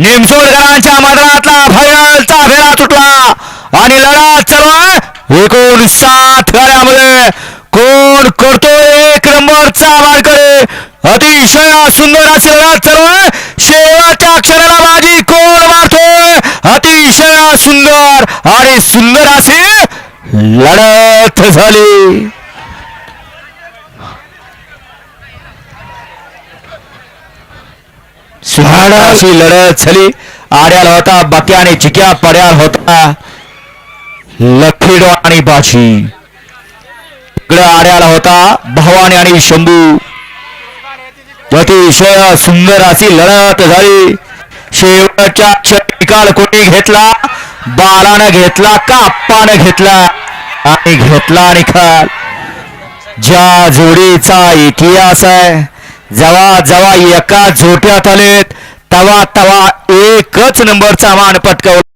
निमसोडकरांच्या मैदानातला भयलचा भेळा तुटला. आणि लढा चालू एकूण सात गाड्यामध्ये कोण करतो एक नंबरचा मारकडे अतिशय सुंदर अशी लढत चालू आहे शेवटच्या क्षणाला बाजी कोण मारतोय? अतिशय सुंदर आणि सुंदर अशी लढत झाली. सुहाणा अशी लढत झाली आड्याला होता बाक्या आणि चिक्या पड्याल होता. लखेडो आणि बाची इकडे आड्याला होता भवानी आणि शंभू. अतिशय सुंदर अशी लढत झाली. शेवटच्या क्षणी निकाल कोणी घेतला? बालानं घेतला का आप्पानं घेतला. आणि घेतला निकाल. ज्या जोडीचा इतिहास आहे जेव्हा जेव्हा एका झोट्यात आलेत. तवा तवा एकच नंबरचा मान पटकावला.